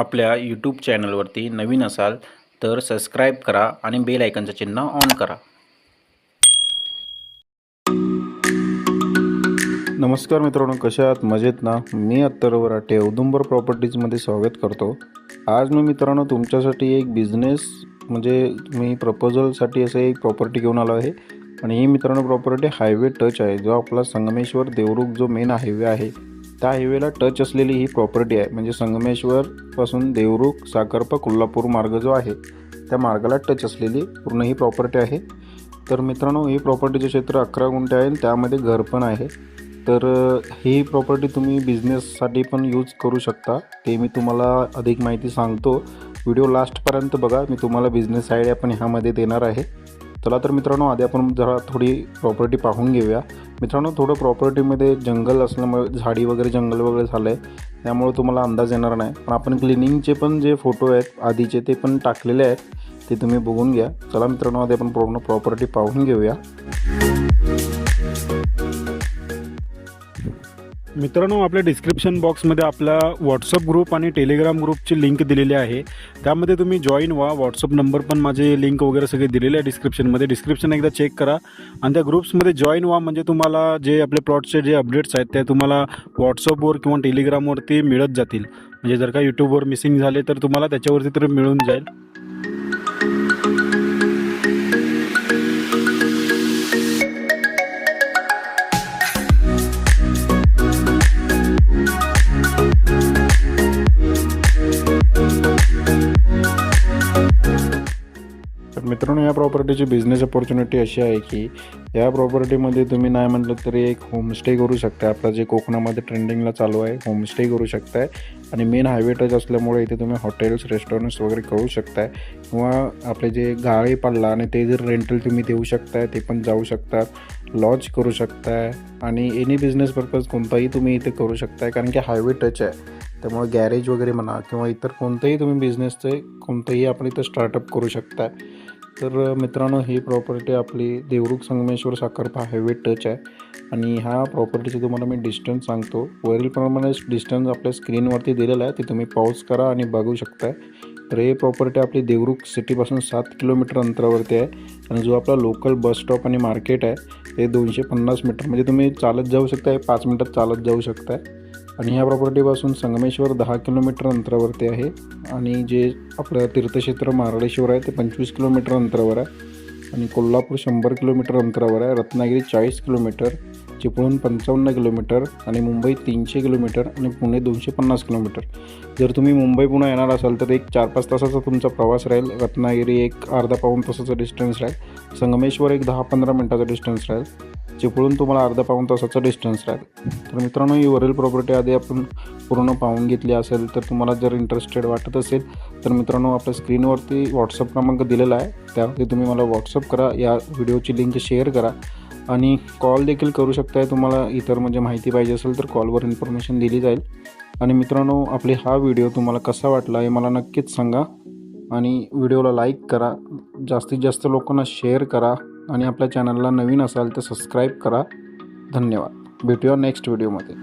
आपल्या यूट्यूब चॅनलवरती नवीन असाल तर सबस्क्राईब करा आणि बेल आयकनचं चिन्ह ऑन करा. नमस्कार मित्रांनो कशा आहात? मजेत ना? मी अत्तर वराटे औदुंबर प्रॉपर्टीजमध्ये स्वागत करतो. आज मी मित्रांनो तुमच्यासाठी एक बिझनेस म्हणजे मी प्रपोजलसाठी असं एक प्रॉपर्टी घेऊन आलो आहे. आणि ही मित्रांनो प्रॉपर्टी हायवे टच आहे जो आपला संगमेश्वर देवरुख जो मेन हायवे आहे. त्या हायवेला टच असलेली ही प्रॉपर्टी आहे. म्हणजे संगमेश्वरपासून देवरुख साखरपा कोल्हापूर मार्ग जो आहे त्या मार्गाला टच असलेली पूर्ण ही प्रॉपर्टी आहे. तर मित्रांनो ही प्रॉपर्टीचे क्षेत्र अकरा गुंठे आहे आणि त्यामध्ये घर पण आहे. तर ही प्रॉपर्टी तुम्ही बिझनेससाठी पण यूज करू शकता. ते मी तुम्हाला अधिक माहिती सांगतो. व्हिडिओ लास्टपर्यंत बघा. मी तुम्हाला बिझनेस आयडिया पण ह्यामध्ये देणार आहे. चला तर मित्रांनो आधी आपण जरा थोडी प्रॉपर्टी पाहून घेऊया. मित्रांनो थोडं प्रॉपर्टीमध्ये जंगल असल्यामुळे झाडी वगैरे जंगल वगैरे झालं आहे त्यामुळे तुम्हाला अंदाज येणार नाही. पण आपण क्लिनिंगचे पण जे फोटो आहेत आधीचे ते पण टाकलेले आहेत ते तुम्ही बघून घ्या. चला मित्रांनो आधी आपण पूर्ण प्रॉपर्टी पाहून घेऊया. मित्रांनो आपल्या डिस्क्रिप्शन बॉक्समध्ये आपला व्हॉट्सअप ग्रुप आणि टेलिग्राम ग्रुपची लिंक दिलेली आहे. त्यामध्ये तुम्ही जॉईन व्हा. व्हॉट्सअप नंबर पण माझे लिंक वगैरे सगळे दिलेले आहे डिस्क्रिप्शनमध्ये डिस्क्रिप्शन एकदा चेक करा. आणि त्या ग्रुप्समध्ये जॉईन व्हा म्हणजे तुम्हाला जे आपले प्लॉटचे जे अपडेट्स आहेत ते तुम्हाला व्हॉट्सअपवर किंवा टेलिग्रामवरती मिळत जातील. म्हणजे जर का यूट्यूबवर मिसिंग झाले तर तुम्हाला त्याच्यावरती तर मिळून जाईल. मित्रांनो या प्रॉपर्टीची बिझनेस अपॉर्च्युनिटी अशी आहे की या प्रॉपर्टीमध्ये तुम्ही नाही म्हटलं तरी एक होमस्टे करू शकता. आपलं जे कोकणामध्ये ट्रेंडिंगला चालू आहे होमस्टे करू शकताय. आणि मेन हायवे टच असल्यामुळे इथे तुम्ही हॉटेल्स रेस्टॉरंट्स वगैरे करू शकताय. किंवा आपले जे गाळी पाडला आणि ते जर रेंटल तुम्ही देऊ शकताय ते पण जाऊ शकतात. लॉज करू शकताय. आणि एनी बिझनेस पर्पज कोणताही तुम्ही इथे करू शकताय कारण की हायवे टच आहे. त्यामुळे गॅरेज वगैरे म्हणा किंवा इतर कोणतंही तुम्ही बिझनेसचे कोणतंही आपण इथं स्टार्टअप करू शकताय. तर मित्रांनो ही प्रॉपर्टी आपली देवरुख संगमेश्वर साखरपा हायवे टच आहे. आणि ह्या प्रॉपर्टीचं तुम्हाला मी डिस्टन्स सांगतो. वरीलप्रमाणे डिस्टन्स आपल्या स्क्रीनवरती दिलेलं आहे. ते तुम्ही पाऊस करा आणि बघू शकताय. तर हे प्रॉपर्टी आपली देवरुख सिटीपासून सात किलोमीटर अंतरावरती आहे. आणि जो आपला लोकल बस स्टॉप आणि मार्केट आहे ते दोनशे पन्नास मीटर म्हणजे तुम्ही चालत जाऊ शकताय पाच मिनटात चालत जाऊ शकताय. आणि ह्या प्रॉपर्टीपासून संगमेश्वर दहा किलोमीटर अंतरावरती आहे. आणि जे आपलं तीर्थक्षेत्र मार्लेश्वर आहे ते पंचवीस किलोमीटर अंतरावर आहे. आणि कोल्हापूर शंभर किलोमीटर अंतरावर आहे. रत्नागिरी चाळीस किलोमीटर चिपळूण पंचावन्न किलोमीटर आणि मुंबई तीनशे किलोमीटर आणि पुणे दोनशे पन्नास किलोमीटर. जर तुम्ही मुंबई पुन्हा येणार असाल तर एक चार पाच तासाचा तुमचा प्रवास राहील. रत्नागिरी एक अर्धा पाऊण तासाचा डिस्टन्स राहील. संगमेश्वर एक दहा पंधरा मिनटाचा डिस्टन्स राहील. चिपळून तुम्हाला अर्धा पाऊण तासाचा डिस्टन्स राहील तर मित्रांनो ही वरील प्रॉपर्टी आधी आपण पूर्ण पाहून घेतली असेल तर तुम्हाला जर इंटरेस्टेड वाटत असेल तर मित्रांनो आपल्या स्क्रीनवरती व्हॉट्सअप क्रमांक दिलेला आहे. त्यावरती तुम्ही मला व्हॉट्सअप करा या व्हिडिओची लिंक शेअर करा आणि कॉल देखील करू शकताय. तुम्हाला इतर म्हणजे माहिती पाहिजे असेल तर कॉलवर इन्फॉर्मेशन दिली जाईल. आणि मित्रांनो आपले हा व्हिडिओ तुम्हाला कसा वाटला हे मला नक्कीच सांगा. आणि व्हिडिओला लाईक करा. जास्तीत जास्त लोकांना शेअर करा. आणि आपल्या चॅनलला नवीन असाल तर सबस्क्राईब करा. धन्यवाद. भेटूया नेक्स्ट व्हिडिओमध्ये